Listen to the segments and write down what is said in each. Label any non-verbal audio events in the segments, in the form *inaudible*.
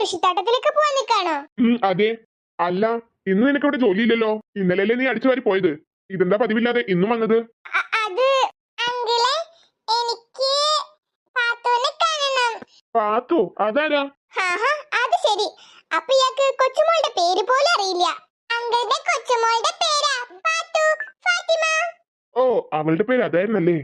കൃഷിത്തോട്ടത്തിലേക്ക് പോവാൻ നിൽക്കാണോ? അതെ. അല്ല ഇന്ന് നിനക്ക് ഇവിടെ ജോലിയില്ലല്ലോ. ഇന്നലെയല്ലേ നീ അടിച്ചു വാരി പോയത്. ഇതെന്താ പതിവില്ലാതെ ഇന്നും വന്നത്? അത് എനിക്ക് പാത്തു അത് ശരി. കൊച്ചുമോളുടെ പേര് അറിയില്ല. കൊച്ചുമോളുടെ പേരാ പാത്തു ഫാത്തിമ. ഓ അവളുടെ പേര് അതായിരുന്നല്ലേ?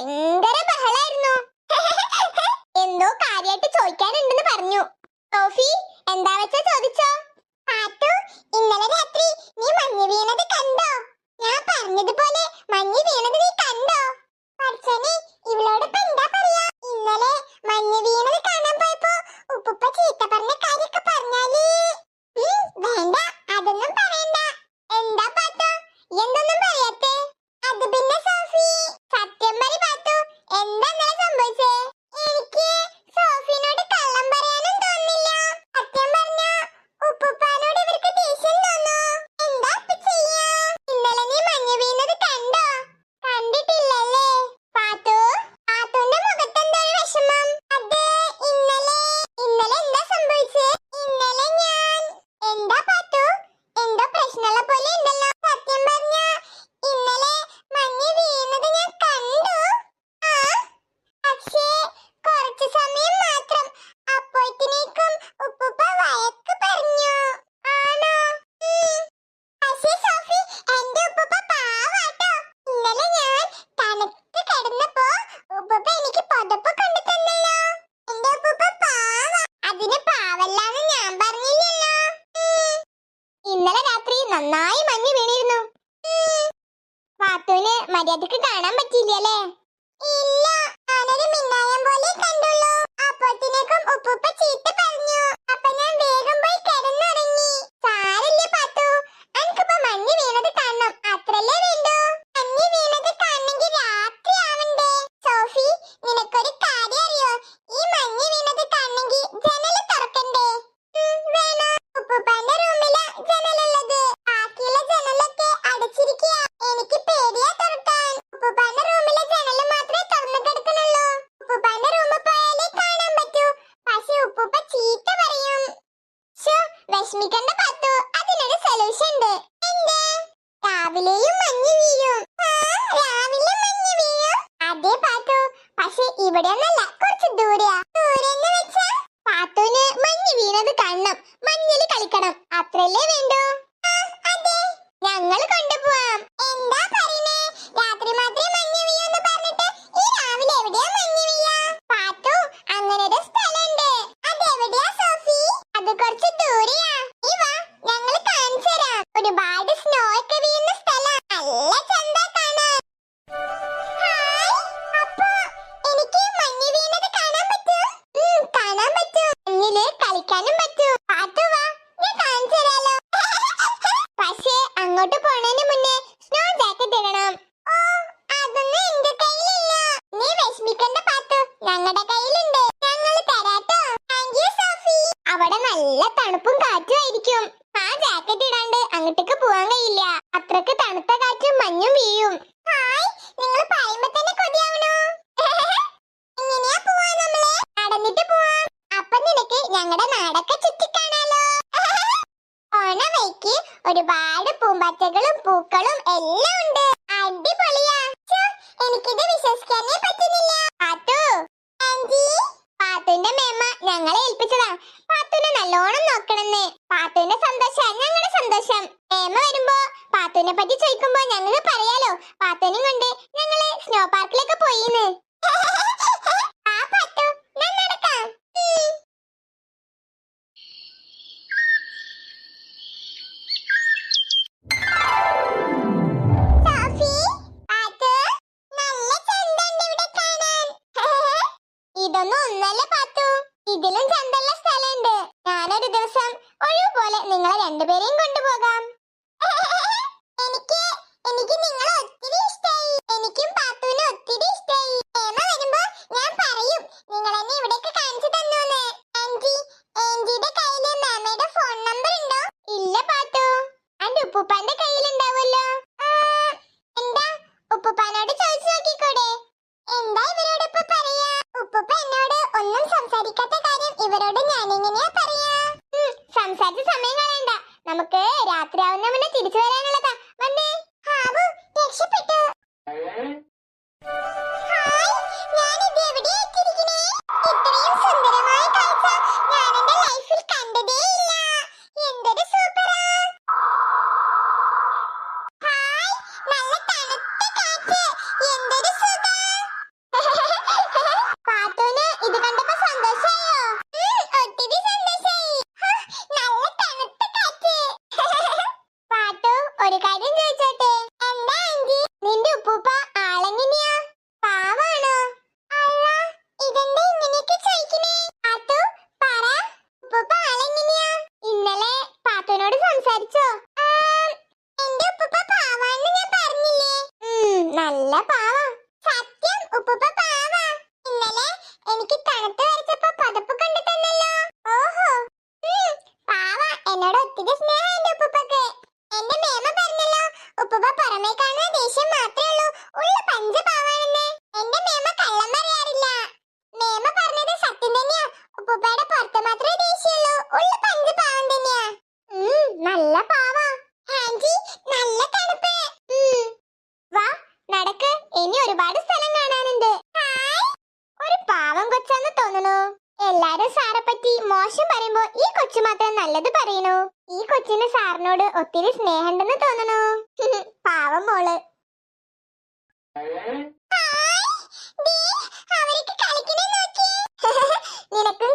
ഭയങ്കര നന്നായി മഞ്ഞ് വീണിരുന്നു. പാത്തുവിന് മര്യാദയ്ക്ക് കാണാൻ പറ്റിയില്ല അല്ലേ ഇല്ല ഞാനൊരു മിന്നായം പോലെ കണ്ടുള്ളൂ. അപ്പത്തിനേക്കും ഉപ്പുപ്പ ചീത്ത പറഞ്ഞു. അപ്പൊ ഞാൻ വേഗം ¡Voy a! നമ്മുടെ കയ്യിലുണ്ട്. ഞങ്ങൾ തരാട്ടോ. സോഫി. അവിടെ നല്ല തണുപ്പും കാറ്റുമായിരിക്കും ആ ജാക്കറ്റ് ഇടാണ്ട് അങ്ങോട്ടേക്ക് പോവാൻ കഴിയില്ല. അത്രയ്ക്ക് തണുത്ത കാറ്റും മഞ്ഞും വീഴും. ഹായ് നിങ്ങൾ പറയുമ്പോ തന്നെ കൊതിയാവണോ? *laughs* എങ്ങനെയാ പോവാ നമ്മൾ? നടന്നിട്ട് പോവാം. അപ്പൊ നിനക്ക് ഞങ്ങളുടെ നാടൊക്കെ ചുറ്റിക്കാണാലോ *laughs* ഓണവയ്ക്ക് ഒരുപാട് പൂമ്പാറ്റകളും പൂക്കളും എല്ലാം ഉണ്ട്. അടിപൊളിയാ. എനിക്കിത് വിശ്വസിക്കാനേ പറ്റുന്നില്ല. ഞങ്ങളെ ഏൽപ്പിച്ചതാ. പാത്തുനെ നല്ലോണം നോക്കണമെന്ന് പാത്തുവിന്റെ സന്തോഷം ഞങ്ങളുടെ സന്തോഷം. ഏമ വരുമ്പോ പാത്തുവിനെ പറ്റി ചോദിക്കുമ്പോ ഞങ്ങൾക്ക് പറയാലോ പാത്തുവിനും കൊണ്ട് ഞങ്ങൾ സ്നോ പാർക്കിലേക്ക് പോയിന്ന്. *laughs* കൊണ്ടുപോകാം. എനിക്ക് എനിക്ക് നിങ്ങളെ ഒത്തിരി ഇഷ്ടായി. എനിക്കും പാത്തുവിനെ ഒത്തിരി ഇഷ്ടായി. ഏമ വരുമ്പോ ഞാൻ പറയും നിങ്ങൾ എന്നെ ഇവിടേക്ക് കാണിച്ചു തന്നോന്ന്. ആന്റി ആന്റിയുടെ കയ്യിൽ മാമയുടെ ഫോൺ നമ്പർ ഉണ്ടോ? ഇല്ല പാത്തു. അന്റെ ഉപ്പുപ്പാന്റെ കയ്യിലുണ്ടാവും പറ്റി മോശം പറയുമ്പോ ഈ കൊച്ചു മാത്രം നല്ലത് പറയുന്നു ഈ കൊച്ചിന് സാറിനോട് ഒത്തിരി സ്നേഹമുണ്ടെന്ന് തോന്നണു. *laughs* പാവം മോൾ. *laughs* നിനക്കും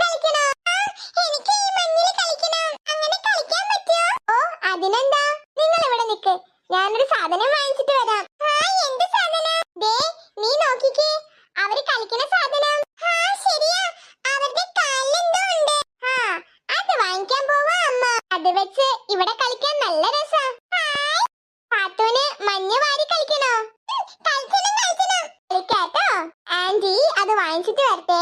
എനിക്ക് ഈ കളിക്കണം? അങ്ങനെ കളിക്കാൻ ഓ അതിനെന്താ? നിങ്ങൾ ഇവിടെ ഞാനൊരു സാധനം വാങ്ങിച്ചിട്ട് വരാം. വെച്ച് ഇവിടെ കളിക്കാൻ നല്ല രസാ. പാത്തുന് മഞ്ഞ് വാരി കളിക്കണോ? കളിക്കണം കളിക്കണം കേട്ടോ ആന്റി അത് വാങ്ങിച്ചിട്ട് വരട്ടെ.